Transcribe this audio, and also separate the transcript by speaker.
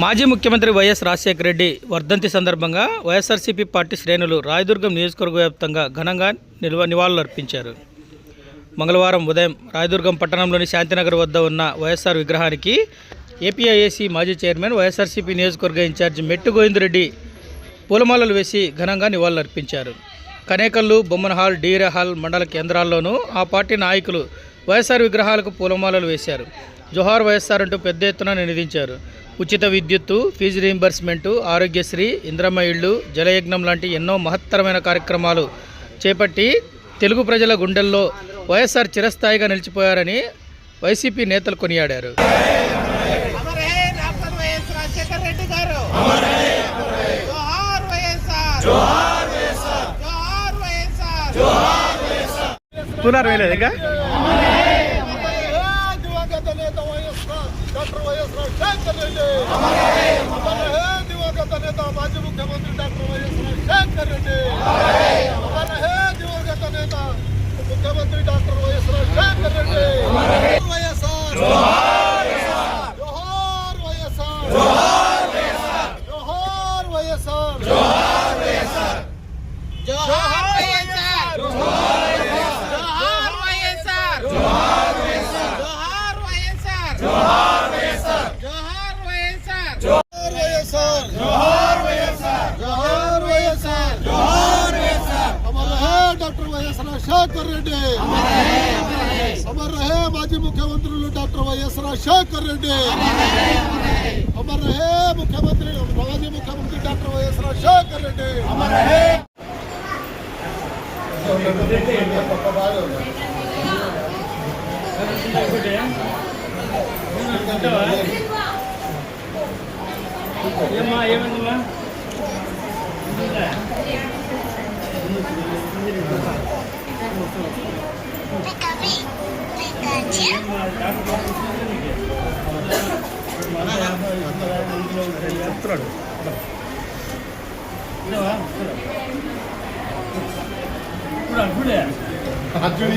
Speaker 1: మాజీ ముఖ్యమంత్రి వైఎస్ రాజశేఖర రెడ్డి వర్ధంతి సందర్భంగా వైఎస్ఆర్సీపీ పార్టీ శ్రేణులు రాయదుర్గం నియోజకవర్గ వ్యాప్తంగా ఘనంగా నిల్వ నివాళులర్పించారు. మంగళవారం ఉదయం రాయదుర్గం పట్టణంలోని శాంతినగర్ వద్ద ఉన్న వైఎస్ఆర్ విగ్రహానికి ఏపీఐఏసీ మాజీ చైర్మన్ వైఎస్ఆర్సీపీ నియోజకవర్గ ఇన్ఛార్జి మెట్టు గోవిందరెడ్డి పూలమాలలు వేసి ఘనంగా నివాళులర్పించారు. Kanekallu Bommanahal Deere hall మండల కేంద్రాల్లోనూ ఆ పార్టీ నాయకులు వైఎస్ఆర్ విగ్రహాలకు పూలమాలలు వేశారు. జోహార్ వైఎస్ఆర్ అంటూ పెద్ద ఎత్తున నినదించారు. ఉచిత విద్యుత్తు ఫీజు రీయింబర్స్మెంటు ఆరోగ్యశ్రీ ఇంద్రమ్మ ఇళ్ళు జలయజ్ఞం లాంటి ఎన్నో మహత్తరమైన కార్యక్రమాలు చేపట్టి తెలుగు ప్రజల గుండెల్లో వైఎస్ఆర్ చిరస్థాయిగా నిలిచిపోయారని వైసీపీ నేతలు కొనియాడారు.
Speaker 2: అమర్ హే డాక్టర్ వైఎస్ రాజశేఖర రెడ్డి గారు జోహార్ వైఎస్ఆర్ జోహార్ వైఎస్ఆర్ జోహార్ వైఎస్ఆర్
Speaker 1: కూలర్ వేయలేదు ఇంకా
Speaker 3: దివంగత నేత YSR doctor YS Rajasekhar Reddy దివంగత నేత మాజీ ముఖ్యమంత్రి doctor YS Rajasekhar Reddy doctor YS Rajasekhar Reddy. Amar రహే మాజీ ముఖ్యమంత్రులు డాక్టర్ వైఎస్ రాజశేఖర్ రెడ్డి. అమర్ రహే ముఖ్యమంత్రి మాజీ ముఖ్యమంత్రి డాక్టర్ వైఎస్ రాజశేఖర్ రెడ్డి. అమర్ రహే చెప్తున్నాడు Arjun